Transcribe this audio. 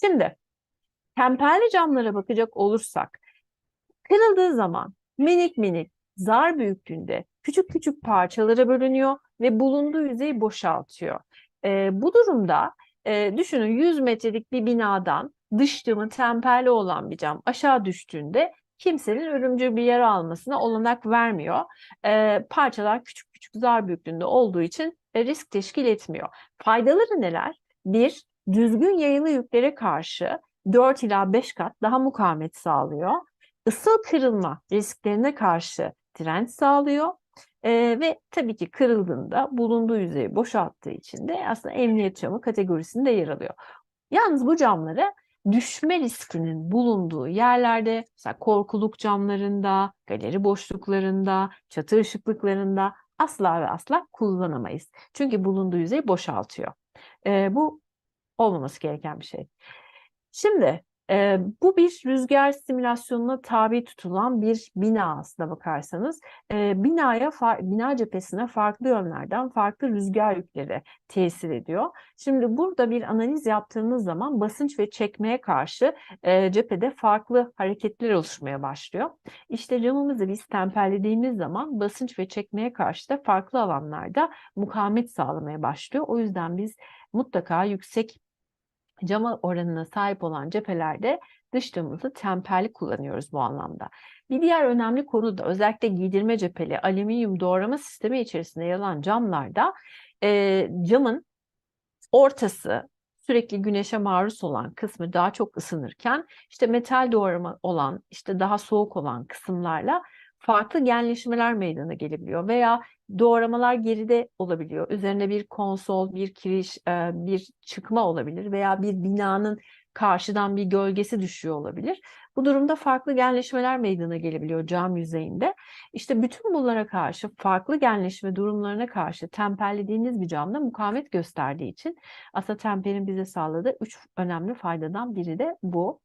Şimdi temperli camlara bakacak olursak kırıldığı zaman minik minik zar büyüklüğünde küçük küçük parçalara bölünüyor ve bulunduğu yüzeyi boşaltıyor. Ee, bu durumda e, düşünün 100 metrelik bir binadan dış camı temperli olan bir cam aşağı düştüğünde kimsenin ölümcül bir yara almasına olanak vermiyor. Ee, parçalar küçük küçük zar büyüklüğünde olduğu için e, risk teşkil etmiyor. Faydaları neler? Bir, düzgün yayılı yüklere karşı 4 ila 5 kat daha mukavemet sağlıyor. Isıl kırılma risklerine karşı direnç sağlıyor. Ee, ve tabii ki kırıldığında bulunduğu yüzeyi boşalttığı için de aslında emniyet camı kategorisinde yer alıyor. Yalnız bu camları düşme riskinin bulunduğu yerlerde, mesela korkuluk camlarında, galeri boşluklarında, çatı ışıklıklarında asla ve asla kullanamayız. Çünkü bulunduğu yüzeyi boşaltıyor. Ee, bu olmaması gereken bir şey. Şimdi e, bu bir rüzgar simülasyonuna tabi tutulan bir bina aslına bakarsanız. E, binaya, bina cephesine farklı yönlerden farklı rüzgar yükleri tesir ediyor. Şimdi burada bir analiz yaptığınız zaman basınç ve çekmeye karşı e, cephede farklı hareketler oluşmaya başlıyor. İşte camımızı biz temperlediğimiz zaman basınç ve çekmeye karşı da farklı alanlarda mukavemet sağlamaya başlıyor. O yüzden biz mutlaka yüksek cama oranına sahip olan cephelerde dış camımızı temperli kullanıyoruz bu anlamda. Bir diğer önemli konu da özellikle giydirme cepheli alüminyum doğrama sistemi içerisinde yer alan camlarda e, camın ortası sürekli güneşe maruz olan kısmı daha çok ısınırken işte metal doğrama olan işte daha soğuk olan kısımlarla farklı genleşmeler meydana gelebiliyor veya doğramalar geride olabiliyor. Üzerine bir konsol, bir kiriş, e, bir çıkma olabilir veya bir binanın karşıdan bir gölgesi düşüyor olabilir. Bu durumda farklı genleşmeler meydana gelebiliyor cam yüzeyinde. İşte bütün bunlara karşı farklı genleşme durumlarına karşı temperlediğiniz bir camda mukavemet gösterdiği için aslında temperin bize sağladığı üç önemli faydadan biri de bu.